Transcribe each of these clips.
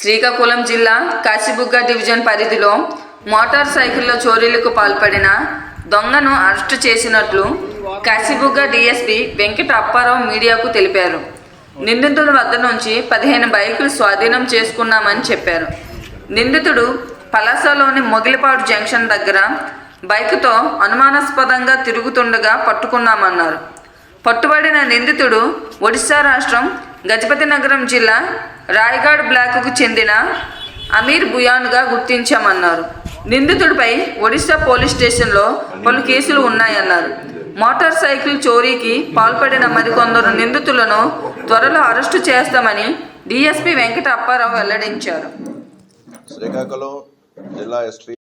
శ్రీకాకుళం జిల్లా కాశీబుగ్గ డివిజన్ పరిధిలో మోటార్ సైకిల్లో చోరీలకు పాల్పడిన దొంగను అరెస్టు చేసినట్లు కాశీబుగ్గ డీఎస్పీ వెంకట అప్పారావు మీడియాకు తెలిపారు. నిందితుడి వద్ద నుంచి పదిహేను బైకులు స్వాధీనం చేసుకున్నామని చెప్పారు. నిందితుడు పలాసలోని మొగిలిపాడు జంక్షన్ దగ్గర బైకుతో అనుమానాస్పదంగా తిరుగుతుండగా పట్టుకున్నామన్నారు. పట్టుబడిన నిందితుడు ఒడిశా రాష్ట్రం గజపతి నగరం జిల్లా రాయగఢ్ బ్లాక్కు చెందిన అమీర్ బుయాన్గా గుర్తించామన్నారు. నిందితుడిపై ఒడిశా పోలీస్ స్టేషన్లో పలు కేసులు ఉన్నాయన్నారు. మోటార్ సైకిల్ చోరీకి పాల్పడిన మరికొందరు నిందితులను త్వరలో అరెస్టు చేస్తామని డిఎస్పి వెంకట అప్పారావు వెల్లడించారు. శ్రీకాకుళం జిల్లా ఎస్పీ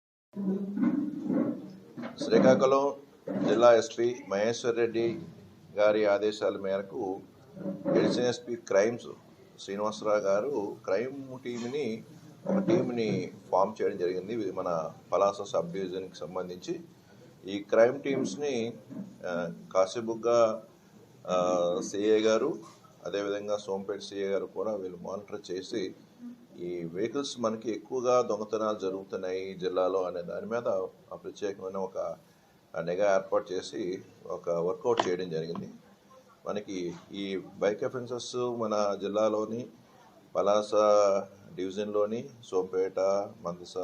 శ్రీకాకుళం జిల్లా ఎస్పీ మహేశ్వర్ రెడ్డి గారి ఆదేశాల మేరకు ఎడిషన్ ఎస్పీ క్రైమ్స్ శ్రీనివాసరావు గారు క్రైమ్ టీమ్ని ఒక టీమ్ని ఫామ్ చేయడం జరిగింది. ఇది మన పలాస సబ్ డివిజన్కి సంబంధించి. ఈ క్రైమ్ టీమ్స్ని ఆ, సిఏ గారు అదేవిధంగా సోంపేట సిఏ గారు కూడా వీళ్ళు మానిటర్ చేసి ఈ వెహికల్స్ మనకి ఎక్కువగా దొంగతనాలు జరుగుతున్నాయి జిల్లాలో అనే దాని మీద ప్రత్యేకమైన ఒక నిఘా ఏర్పాటు చేసి ఒక వర్కౌట్ చేయడం జరిగింది. మనకి ఈ బైక్ అఫెన్సెస్ మన జిల్లాలోని పలాస డివిజన్లోని సోంపేట మందస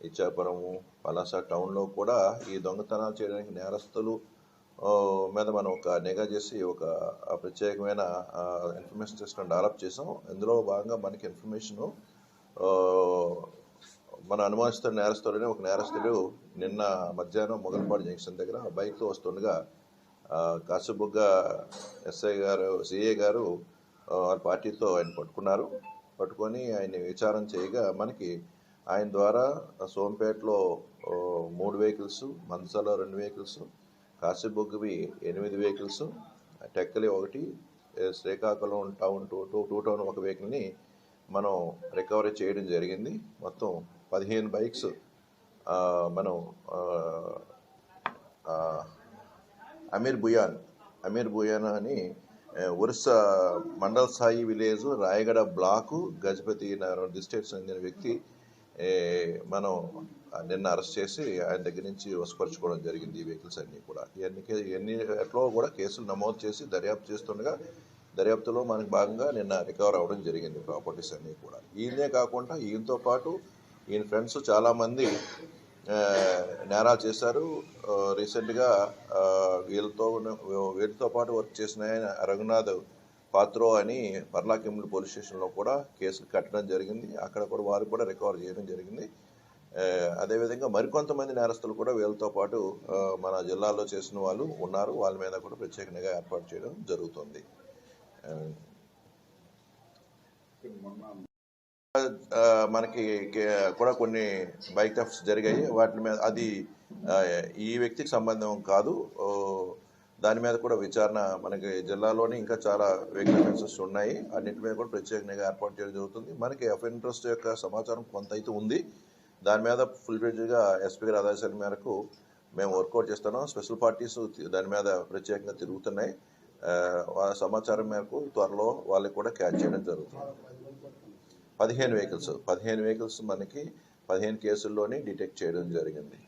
ఇచ్చాపురము పలాస టౌన్లో కూడా ఈ దొంగతనాలు చేయడానికి నేరస్తులు మీద మనం ఒక నిఘా చేసి ఒక ప్రత్యేకమైన ఇన్ఫర్మేషన్ సిస్టమ్ డెవలప్ చేసాం. ఇందులో భాగంగా మనకి ఇన్ఫర్మేషను మన అనుమానిస్తున్న నేరస్తుడని ఒక నేరస్తుడు నిన్న మధ్యాహ్నం మొగల్పాడు జంక్షన్ దగ్గర బైక్తో వస్తుండగా కాసుబుగ్గ ఎస్ఐ గారు సిఏ గారు వారి పార్టీతో ఆయన పట్టుకున్నారు. పట్టుకొని ఆయన విచారం చేయగా మనకి ఆయన ద్వారా సోంపేటలో మూడు వెహికల్స్ మందసాలో రెండు వెహికల్స్ కాశీబుగ్గవి ఎనిమిది వెహికల్స్ టెక్కలి ఒకటి Srikakulam town two two two town ఒక వెహికల్ని మనం రికవరీ చేయడం జరిగింది. మొత్తం పదిహేను బైక్స్ మనం అమీర్ బుయాన్. అమీర్ బుయాన్ అని ఒరిస్సా మండల్ సాయి విలేజ్ రాయగడ బ్లాకు గజపతి నగరం డిస్ట్రిక్ట్ చెందిన వ్యక్తి మనం నిన్న అరెస్ట్ చేసి ఆయన దగ్గర నుంచి వసపరుచుకోవడం జరిగింది ఈ వెహికల్స్ అన్నీ కూడా. ఇవన్నీ ఇవన్నీ ఎట్లో కూడా కేసులు నమోదు చేసి దర్యాప్తు చేస్తుండగా దర్యాప్తులో మనకి భాగంగా నిన్న రికవర్ అవ్వడం జరిగింది ప్రాపర్టీస్ అన్నీ కూడా. ఈయనే కాకుండా ఈయనతో పాటు ఈయన ఫ్రెండ్స్ చాలామంది నేరాలు చేశారు. రీసెంట్గా వీళ్ళతో ఉన్న- పాటు వర్క్ చేసిన ఆయన రఘునాథ్ పాత్రో అని పర్లాకెమ్మిడి పోలీస్ స్టేషన్లో కూడా కేసులు కట్టడం జరిగింది. అక్కడ కూడా వారు కూడా రికవర్ చేయడం జరిగింది. అదేవిధంగా మరికొంతమంది నేరస్తులు కూడా వీళ్ళతో పాటు మన జిల్లాలో చేసిన వాళ్ళు ఉన్నారు. వాళ్ళ మీద కూడా ప్రత్యేక నిఘా ఏర్పాటు చేయడం జరుగుతుంది. మనకి కూడా కొన్ని బైక్ థెఫ్ట్స్ జరిగాయి. వాటి మీద అది ఈ వ్యక్తికి సంబంధం కాదు. దాని మీద కూడా విచారణ మనకి జిల్లాలోని ఇంకా చాలా వెహికల్ ఉన్నాయి అన్నింటి మీద కూడా ప్రత్యేకంగా ఏర్పాటు చేయడం జరుగుతుంది. మనకి ఎఫ్ ఇంట్రెస్ట్ యొక్క సమాచారం కొంత అయితే ఉంది. దాని మీద ఫుల్ ఫ్లెడ్జ్గా ఎస్పీ గారి ఆదేశాల మేరకు మేము వర్కౌట్ చేస్తున్నాం. స్పెషల్ పార్టీస్ దాని మీద ప్రత్యేకంగా తిరుగుతున్నాయి. ఆ, సమాచారం మేరకు త్వరలో వాళ్ళకి కూడా క్యాచ్ చేయడం జరుగుతుంది. పదిహేను వెహికల్స్. పదిహేను వెహికల్స్ మనకి పదిహేను కేసుల్లోనే డిటెక్ట్ చేయడం జరిగింది.